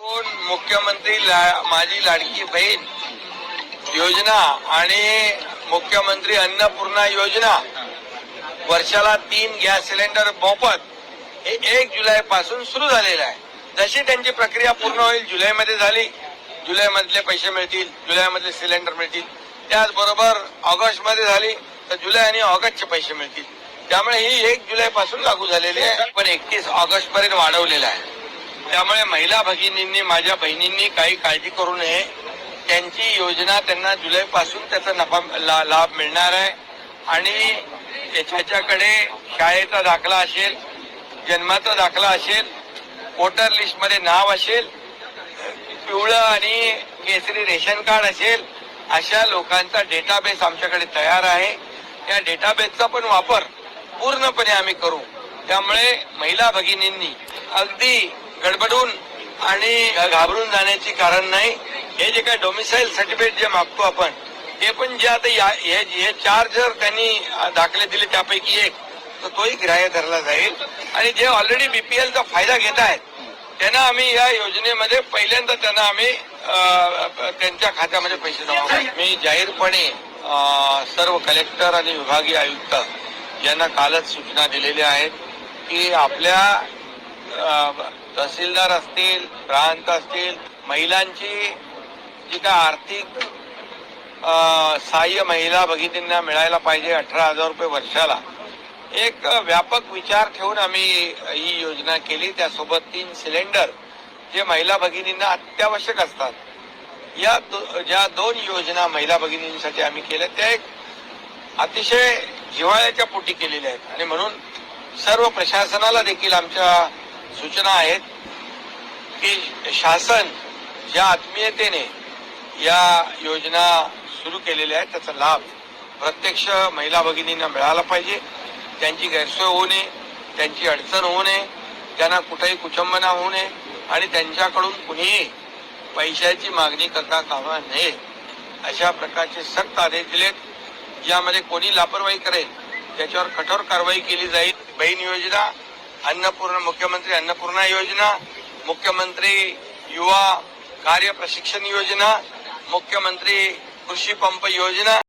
दोन मुख्यमंत्री ला- माझी लाडकी बहीण योजना आणि मुख्यमंत्री अन्नपूर्णा योजना वर्षाला तीन गॅस सिलेंडर मोफत हे एक जुलै पासून सुरू झालेलं आहे. जशी त्यांची प्रक्रिया पूर्ण होईल जुलैमध्ये झाली जुलैमधले पैसे मिळतील जुलैमधले सिलेंडर मिळतील. त्याचबरोबर ऑगस्टमध्ये झाली तर जुलै आणि ऑगस्टचे पैसे मिळतील. त्यामुळे ही एक जुलै पासून लागू झालेली आहे. पण एकतीस ऑगस्ट पर्यंत वाढवलेलं आहे. त्यामुळे महिला भगिनींनी माझ्या बहिणींनी काही काळजी करू नये. त्यांची योजना त्यांना जुलै पासून त्याचा नफा ला- लाभ मिळणार आहे. आणि त्याच्याकडे शाळेचा दाखला असेल जन्माचा दाखला असेल वोटर लिस्टमध्ये नाव असेल पिवळं आणि केसरी रेशन कार्ड असेल अशा लोकांचा डेटाबेस आमच्याकडे तयार आहे. त्या डेटाबेसचा पण वापर पूर्णपणे आम्ही करू. त्यामुळे महिला भगिनींनी अगदी गडबडून आणि घाबरून जाण्याची कारण नाही. हे जे काय डोमिसाईल सर्टिफिकेट जे मागतो आपण ते पण जे आता या- हे हे चार जर त्यांनी दाखले दिले त्यापैकी एक तर तोही ग्राह्य धरला जाईल. आणि जे ऑलरेडी बीपीएलचा फायदा घेत आहेत त्यांना आम्ही या योजनेमध्ये पहिल्यांदा त्यांना आम्ही त्यांच्या खात्यामध्ये पैसे जमा मी जाहीरपणे सर्व कलेक्टर आणि विभागीय आयुक्त यांना कालच सूचना दिलेल्या आहेत की आपल्या तहसीलदार असतील प्रांत असतील महिलांची जी काय आर्थिक सहाय्य महिला भगिनींना मिळायला पाहिजे अठरा हजार रुपये वर्षाला एक व्यापक विचार ठेवून आम्ही ही योजना केली. त्यासोबत तीन सिलेंडर जे महिला भगिनींना अत्यावश्यक असतात. या दो, ज्या दोन योजना महिला भगिनींसाठी आम्ही केल्या त्या एक अतिशय जिव्हाळ्याच्या पोटी केलेल्या आहेत. आणि म्हणून सर्व प्रशासनाला देखील आमच्या सूचना आहेत की शासन ज्या आत्मीयतेने या योजना सुरू केलेल्या आहेत त्याचा लाभ प्रत्यक्ष महिला भगिनींना मिळाला पाहिजे. त्यांची गैरसोय होऊ नये त्यांची अडचण होऊ नये त्यांना कुठेही कुचंबना होऊ नये आणि त्यांच्याकडून कुणीही पैशाची मागणी करता कामा नये. अशा प्रकारचे सक्त आदेश दिलेत ज्यामध्ये कोणी लापरवाही करेल त्याच्यावर कठोर कारवाई केली जाईल. बहीण योजना अन्नपूर्ण मुख्यमंत्री अन्नपूर्णा योजना मुख्यमंत्री युवा कार्य प्रशिक्षण योजना मुख्यमंत्री कृषी पंप योजना